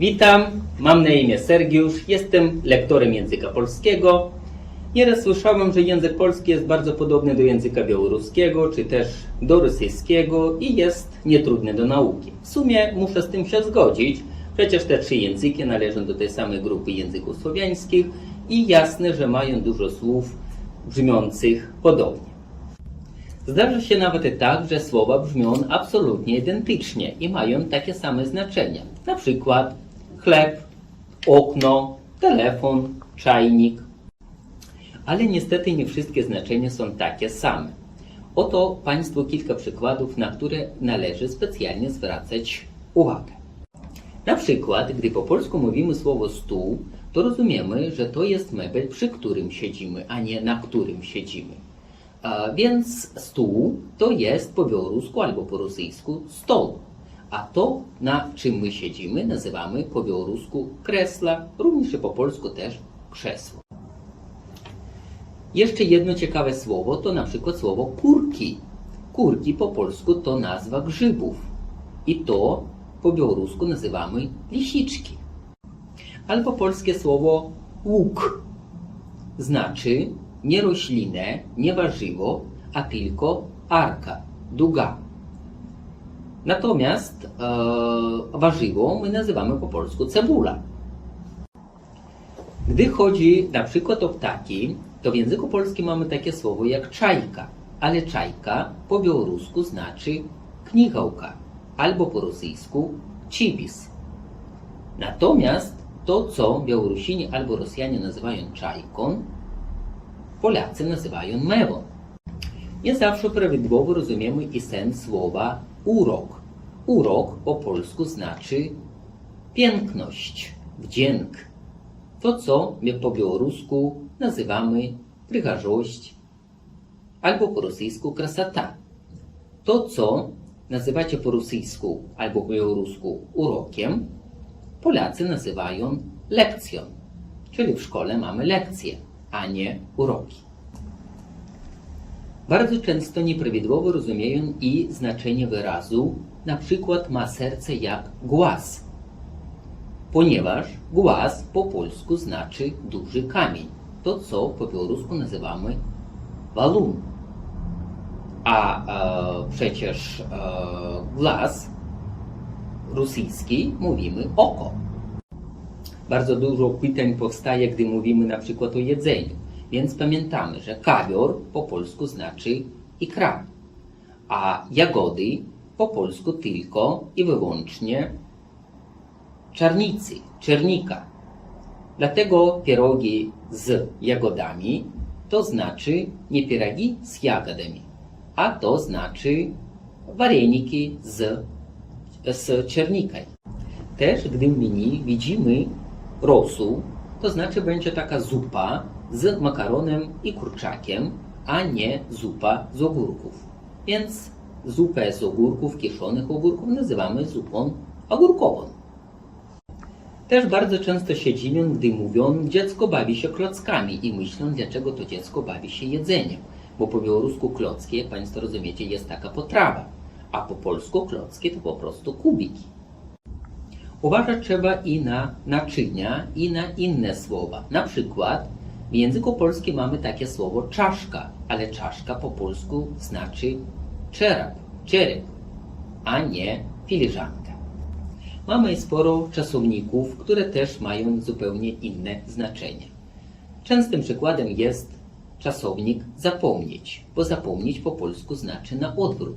Witam, mam na imię Sergiusz, jestem lektorem języka polskiego. Nieraz słyszałem, że język polski jest bardzo podobny do języka białoruskiego, czy też do rosyjskiego i jest nietrudny do nauki. W sumie muszę z tym się zgodzić, przecież te trzy języki należą do tej samej grupy języków słowiańskich i jasne, że mają dużo słów brzmiących podobnie. Zdarza się nawet tak, że słowa brzmią absolutnie identycznie i mają takie same znaczenia. Na przykład chleb, okno, telefon, czajnik. Ale niestety nie wszystkie znaczenia są takie same. Oto Państwu kilka przykładów, na które należy specjalnie zwracać uwagę. Na przykład, gdy po polsku mówimy słowo stół, to rozumiemy, że to jest mebel, przy którym siedzimy, a nie na którym siedzimy. A więc stół to jest po białorusku albo po rosyjsku stol. A to, na czym my siedzimy, nazywamy po białorusku kresla, również po polsku też krzesło. Jeszcze jedno ciekawe słowo to na przykład słowo kurki. Kurki po polsku to nazwa grzybów. I to po białorusku nazywamy lisiczki. Albo polskie słowo łuk znaczy nie roślinę, nie warzywo, a tylko arka, duga. Natomiast e, warzywo my nazywamy po polsku cebula. Gdy chodzi na przykład o ptaki, to w języku polskim mamy takie słowo jak czajka, ale czajka po białorusku znaczy knichałka, albo po rosyjsku cibis. Natomiast to, co Białorusini albo Rosjanie nazywają czajką, Polacy nazywają mewą. Nie zawsze prawidłowo rozumiemy i sens słowa urok. Urok po polsku znaczy piękność, wdzięk. To, co my po białorusku nazywamy prychazzość albo po rosyjsku krasota. To, co nazywacie po rosyjsku albo po białorusku urokiem, Polacy nazywają lekcją, czyli w szkole mamy lekcje, a nie uroki. Bardzo często nieprawidłowo rozumieją i znaczenie wyrazu, na przykład ma serce jak głaz, ponieważ głaz po polsku znaczy duży kamień, to co po białorusku nazywamy walun. A e, przecież e, głaz rosyjski mówimy oko. Bardzo dużo pytań powstaje, gdy mówimy na przykład o jedzeniu, więc pamiętamy, że kawior po polsku znaczy ikra, a jagody po polsku tylko i wyłącznie czarnicy, czernika. Dlatego pierogi z jagodami to znaczy nie pierogi z jagodami, a to znaczy wareniki z z czernikiem. Też gdy w widzimy rosół, to znaczy będzie taka zupa z makaronem i kurczakiem, a nie zupa z ogórków. Więc zupę z ogórków, kiszonych ogórków nazywamy zupą ogórkową. Też bardzo często się dziwią, gdy mówią, dziecko bawi się klockami i myślą, dlaczego to dziecko bawi się jedzeniem. Bo po białorusku klocki, jak Państwo rozumiecie, jest taka potrawa a po polsku klocki to po prostu kubiki. Uważać trzeba i na naczynia, i na inne słowa. Na przykład w języku polskim mamy takie słowo czaszka, ale czaszka po polsku znaczy czerap, czerep, a nie filiżanka. Mamy sporo czasowników, które też mają zupełnie inne znaczenie. Częstym przykładem jest czasownik zapomnieć, bo zapomnieć po polsku znaczy na odwrót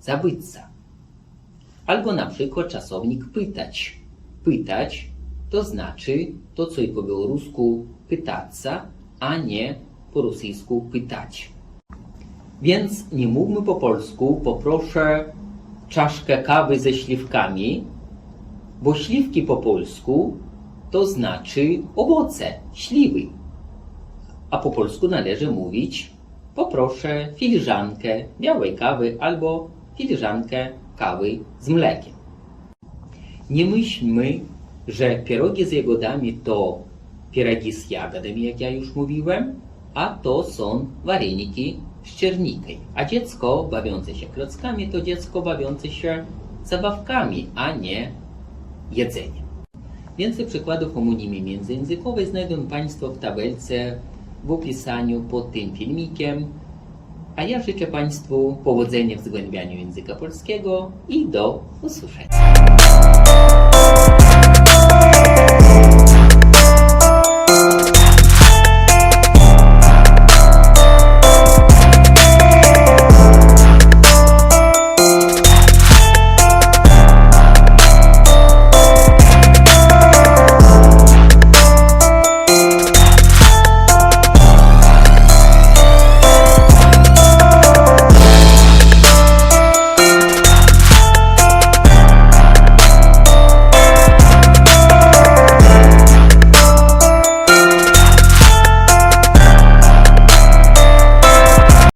zabytca. Albo na przykład czasownik pytać. Pytać to znaczy to, co i po białorusku pytaca, a nie po rosyjsku pytać. Więc nie mówmy po polsku, poproszę czaszkę kawy ze śliwkami, bo śliwki po polsku to znaczy owoce, śliwy. A po polsku należy mówić poproszę filiżankę białej kawy albo filiżankę kawy z mlekiem. Nie myślmy, że pierogi z jagodami to pierogi z jagodami, jak ja już mówiłem, a to są wareniki z czernikiem. A dziecko bawiące się klockami to dziecko bawiące się zabawkami, a nie jedzeniem. Więcej przykładów homonimii międzyjęzykowej znajdą Państwo w tabelce w opisaniu pod tym filmikiem. A ja życzę Państwu powodzenia w zgłębianiu języka polskiego i do usłyszenia.